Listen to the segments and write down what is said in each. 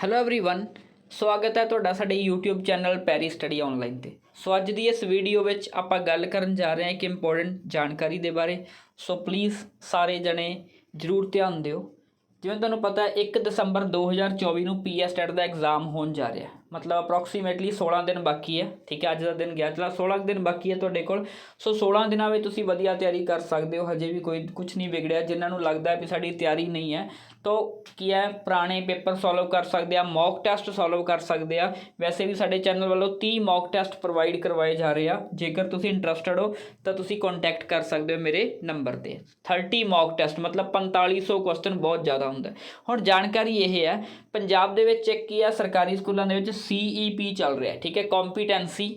Hello everyone ਸਵਾਗਤ ਹੈ ਤੁਹਾਡਾ ਸਾਡੇ YouTube channel Perry study online ਤੇ ਸੋ ਅੱਜ ਦੀ ਇਸ ਵੀਡੀਓ ਵਿੱਚ ਆਪਾਂ ਗੱਲ ਕਰਨ ਜਾ ਰਹੇ ਹਾਂ ਇੱਕ ਇੰਪੋਰਟੈਂਟ ਜਾਣਕਾਰੀ ਦੇ ਬਾਰੇ ਸੋ ਪਲੀਜ਼ ਸਾਰੇ ਜਣੇ ਜਰੂਰ ਧਿਆਨ ਦਿਓ ਜਿਵੇਂ ਤੁਹਾਨੂੰ ਪਤਾ ਹੈ 1 ਦਸੰਬਰ 2024 ਨੂੰ ਪੀਐਸ ਟੈਟ ਦਾ ਐਗਜ਼ਾਮ ਹੋਣ ਜਾ ਰਿਹਾ ਹੈ। ਮਤਲਬ ਅਪਰੋਕਸੀਮੇਟਲੀ 16 ਦਿਨ ਬਾਕੀ ਹੈ, ਠੀਕ ਹੈ, ਅੱਜ ਦਾ ਦਿਨ ਗਿਆ। ਚਲਾ 16 ਦਿਨ ਬਾਕੀ ਹੈ ਤੁਹਾਡੇ ਕੋਲ। ਸੋ 16 ਦਿਨਾਂ ਵਿੱਚ ਤੁਸੀਂ ਵਧੀਆ ਤਿਆਰੀ ਕਰ ਸਕਦੇ ਹੋ, ਹਜੇ ਵੀ ਕੋਈ ਕੁਝ ਨਹੀਂ ਵਿਗੜਿਆ। ਜਿਨ੍ਹਾਂ ਨੂੰ ਲੱਗਦਾ ਹੈ ਵੀ ਸਾਡੀ ਤਿਆਰੀ ਨਹੀਂ ਹੈ, ਤਾਂ ਕੀ ਹੈ, ਪੁਰਾਣੇ ਪੇਪਰ ਸੋਲਵ ਕਰ ਸਕਦੇ ਆ ਮੌਕ ਟੈਸਟ ਸੋਲਵ ਕਰ ਸਕਦੇ ਆ। ਵੈਸੇ ਵੀ ਸਾਡੇ ਚੈਨਲ ਵੱਲੋਂ 30 ਮੌਕ ਟੈਸਟ ਪ੍ਰੋਵਾਈਡ ਕਰਵਾਏ ਜਾ ਰਹੇ ਆ। ਜੇਕਰ ਤੁਸੀਂ ਇੰਟਰਸਟਿਡ ਹੋ, ਤਾਂ ਤੁਸੀਂ ਕੰਟੈਕਟ ਕਰ ਸਕਦੇ ਹੋ ਮੇਰੇ ਨੰਬਰ ਤੇ। 30 ਮੌਕ ਟੈਸਟ ਮਤਲਬ 4500 ਕੁਐਸਚਨ ਬਹੁਤ ਜ਼ਿਆਦਾ ਹੁੰਦਾ ਹੁਣ ਜਾਣਕਾਰੀ ਇਹ ਹੈ, ਪੰਜਾਬ ਦੇ ਵਿੱਚ ਇੱਕ ਕੀ ਆ, ਸਰਕਾਰੀ ਸਕੂਲਾਂ ਦੇ ਵਿੱਚ ਸੀਈਪੀ ਚੱਲ ਰਿਹਾ ਠੀਕ ਹੈ ਕੰਪੀਟੈਂਸੀ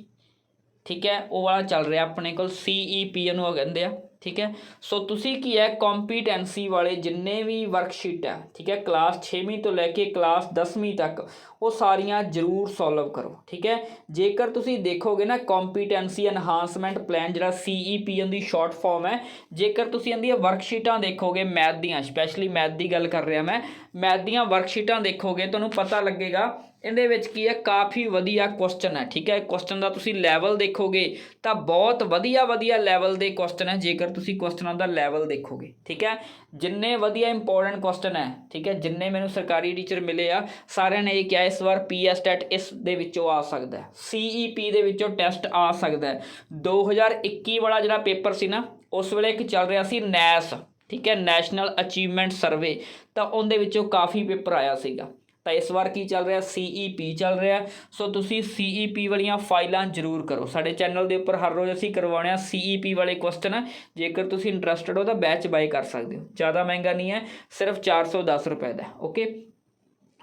ਠੀਕ ਹੈ, ਉਹ ਵਾਲਾ ਚੱਲ ਰਿਹਾ ਆਪਣੇ ਕੋਲ ਸੀਈਪੀ ਨੂੰ ਕਹਿੰਦੇ ਆ, ਠੀਕ ਹੈ। ਸੋ ਤੁਸੀਂ ਕੀ ਹੈ ਕੰਪੀਟੈਂਸੀ ਵਾਲੇ ਜਿੰਨੇ ਵੀ ਵਰਕਸ਼ੀਟ ਹੈ, ਠੀਕ ਹੈ ਕਲਾਸ 6ਵੀਂ ਤੋਂ ਲੈ ਕੇ ਕਲਾਸ 10ਵੀਂ ਤੱਕ, ਉਹ ਸਾਰੀਆਂ ਜ਼ਰੂਰ ਸੋਲਵ ਕਰੋ, ਠੀਕ ਹੈ। ਜੇਕਰ ਤੁਸੀਂ ਦੇਖੋਗੇ ਨਾ ਕੰਪੀਟੈਂਸੀ ਐਨਹਾਂਸਮੈਂਟ ਪਲਾਨ ਜਿਹੜਾ ਸੀਈਪੀ ਦੀ ਸ਼ਾਰਟ ਫਾਰਮ ਹੈ, ਜੇਕਰ ਤੁਸੀਂ ਇਹਦੀਆਂ ਵਰਕਸ਼ੀਟਾਂ ਦੇਖੋਗੇ ਮੈਥ ਦੀਆਂ ਸਪੈਸ਼ਲੀ ਮੈਥ ਦੀ ਗੱਲ ਕਰ ਰਿਹਾ ਮੈਂ ਮੈਥ ਦੀਆਂ ਵਰਕਸ਼ੀਟਾਂ ਦੇਖੋਗੇ, ਤੁਹਾਨੂੰ ਪਤਾ ਲੱਗੇਗਾ ਇਹਦੇ ਵਿੱਚ ਕੀ ਹੈ? ਕਾਫੀ ਵਧੀਆ ਕੁਐਸਚਨ ਹੈ, ਠੀਕ ਹੈ? ਕੁਐਸਚਨ ਦਾ ਤੁਸੀਂ ਲੈਵਲ ਦੇਖੋਗੇ ਤਾਂ ਬਹੁਤ ਵਧੀਆ ਵਧੀਆ ਲੈਵਲ ਦੇ ਕੁਐਸਚਨ ਹੈ, ਜੇਕਰ ਤੁਸੀਂ ਕੁਐਸਚਨਾਂ ਦਾ ਲੈਵਲ ਦੇਖੋਗੇ, ਠੀਕ ਹੈ? ਜਿੰਨੇ ਵਧੀਆ ਇੰਪੋਰਟੈਂਟ ਕੁਐਸਚਨ ਹੈ, ਠੀਕ ਹੈ? ਜਿੰਨੇ ਮੈਨੂੰ ਸਰਕਾਰੀ ਟੀਚਰ ਮਿਲੇ ਆ, ਸਾਰਿਆਂ ਨੇ ਇਹ ਕਿਹਾ, ਇਸ ਵਾਰ ਪੀਐਸ ਟੈਟ ਇਸ ਦੇ ਵਿੱਚੋਂ ਆ ਸਕਦਾ ਹੈ। ਸੀਈਪੀ ਦੇ ਵਿੱਚੋਂ ਟੈਸਟ ਆ ਸਕਦਾ ਹੈ। 2021 ਵਾਲਾ ਜਿਹੜਾ ਪੇਪਰ ਸੀ ਨਾ, ਉਸ ਵੇਲੇ ਇੱਕ ਚੱਲ ਰਿਹਾ ਸੀ ਨੈਸ ਠੀਕ ਹੈ? ਨੈਸ਼ਨਲ ਅਚੀਵਮੈਂਟ ਸਰਵੇ ਤਾਂ ਉਹਦੇ ਵਿੱਚੋਂ ਕਾਫੀ ਪੇਪਰ ਆਇਆ ਸੀਗਾ। ਤਾਂ ਇਸ ਵਾਰ ਕੀ ਚੱਲ ਰਿਹਾ? ਸੀਈਪੀ ਚੱਲ ਰਿਹਾ। ਸੋ ਤੁਸੀਂ ਸੀਈਪੀ ਵਾਲੀਆਂ ਫਾਈਲਾਂ ਜ਼ਰੂਰ ਕਰੋ। ਸਾਡੇ ਚੈਨਲ ਦੇ ਉੱਪਰ ਹਰ ਰੋਜ਼ ਅਸੀਂ ਕਰਵਾਉਣੇ ਆ ਸੀਈਪੀ ਵਾਲੇ ਕੁਐਸਚਨ ਜੇਕਰ ਤੁਸੀਂ ਇੰਟਰਸਟਿਡ ਹੋ ਤਾਂ ਬੈਚ ਬਾਈ ਕਰ ਸਕਦੇ ਹੋ। ਜ਼ਿਆਦਾ ਮਹਿੰਗਾ ਨਹੀਂ ਹੈ, ਸਿਰਫ 410 ਰੁਪਏ ਦਾ ਓਕੇ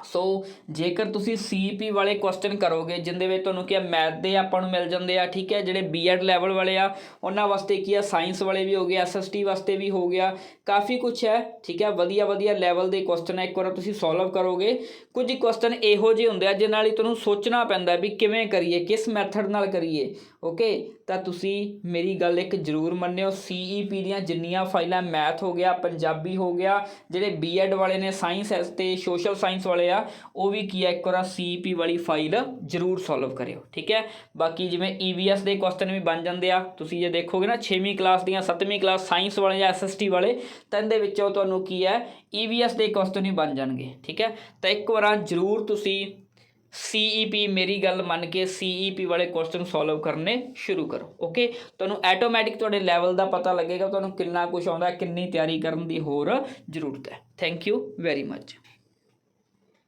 ਸੋ ਜੇਕਰ ਤੁਸੀਂ ਸੀਪੀ ਵਾਲੇ ਕੁਐਸਚਨ ਕਰੋਗੇ, ਜਿੰਦੇ ਵਿੱਚ ਤੁਹਾਨੂੰ ਕੀ ਆ ਮੈਥ ਦੇ ਆਪਾਂ ਨੂੰ ਮਿਲ ਜਾਂਦੇ ਆ, ਠੀਕ ਹੈ, ਜਿਹੜੇ ਬੀਐਡ ਲੈਵਲ ਵਾਲੇ ਆ, ਉਹਨਾਂ ਵਾਸਤੇ ਕੀ ਆ ਸਾਇੰਸ ਵਾਲੇ ਵੀ ਹੋ ਗਏ ਐਸਐਸਟੀ ਵਾਸਤੇ ਵੀ ਹੋ ਗਿਆ, ਕਾਫੀ ਕੁਝ ਹੈ, ਠੀਕ ਹੈ, ਵਧੀਆ ਵਧੀਆ ਲੈਵਲ ਦੇ ਕੁਐਸਚਨ ਹੈ, ਇੱਕ ਵਾਰ ਤੁਸੀਂ ਸੋਲਵ ਕਰੋਗੇ। ਕੁਝ ਕੁਐਸਚਨ ਇਹੋ ਜਿਹੇ ਹੁੰਦੇ ਆ ਜਿਨ੍ਹਾਂ ਲਈ ਤੁਹਾਨੂੰ ਸੋਚਣਾ ਪੈਂਦਾ ਵੀ ਕਿਵੇਂ ਕਰੀਏ, ਕਿਸ ਮੈਥਡ ਨਾਲ ਕਰੀਏ ਓਕੇ ਤਾਂ ਤੁਸੀਂ ਮੇਰੀ ਗੱਲ ਇੱਕ ਜ਼ਰੂਰ ਮੰਨਿਓ। ਸੀਈਪੀ ਦੀਆਂ ਜਿੰਨੀਆਂ ਫਾਈਲਾਂ ਮੈਥ ਹੋ ਗਿਆ, ਪੰਜਾਬੀ ਹੋ ਗਿਆ, ਜਿਹੜੇ ਬੀਐਡ ਵਾਲੇ ਨੇ, ਸਾਇੰਸ ਤੇ ਸੋਸ਼ਲ ਸਾਇੰਸ ਵਾਲੇ ਆ, ਉਹ ਵੀ ਕੀ ਹੈ ਇੱਕ ਵਾਰ ਸੀਈਪੀ ਵਾਲੀ ਫਾਈਲ ਜ਼ਰੂਰ ਸੋਲਵ ਕਰਿਓ, ਠੀਕ ਹੈ? ਬਾਕੀ ਜਿਵੇਂ ਈਵੀਐਸ ਦੇ ਕੁਐਸਚਨ ਵੀ ਬਣ ਜਾਂਦੇ ਆ, ਤੁਸੀਂ ਜੇ ਦੇਖੋਗੇ ਨਾ 6ਵੀਂ ਕਲਾਸ ਦੀਆਂ 7ਵੀਂ ਕਲਾਸ ਸਾਇੰਸ ਵਾਲੇ ਜਾਂ ਐਸਐਸਟੀ ਵਾਲੇ, ਤਾਂ ਇਹਦੇ ਵਿੱਚੋਂ ਤੁਹਾਨੂੰ ਕੀ ਹੈ ਈਵੀਐਸ ਦੇ ਕੁਐਸਚਨ ਹੀ ਬਣ ਜਾਣਗੇ, ਠੀਕ ਹੈ? ਤਾਂ ਇੱਕ ਵਾਰ ਜ਼ਰੂਰ ਤੁਸੀਂ ਸੀਈਪੀ ਮੇਰੀ ਗੱਲ ਮੰਨ ਕੇ ਸੀਈਪੀ ਵਾਲੇ ਕੁਐਸਚਨ ਸੋਲਵ ਕਰਨੇ ਸ਼ੁਰੂ ਕਰੋ ਓਕੇ ਤੁਹਾਨੂੰ ਆਟੋਮੈਟਿਕ ਤੁਹਾਡੇ ਲੈਵਲ ਦਾ ਪਤਾ ਲੱਗੇਗਾ, ਤੁਹਾਨੂੰ ਕਿੰਨਾ ਕੁਝ ਆਉਂਦਾ, ਕਿੰਨੀ ਤਿਆਰੀ ਕਰਨ ਦੀ ਹੋਰ ਜ਼ਰੂਰਤ ਹੈ। Thank you very much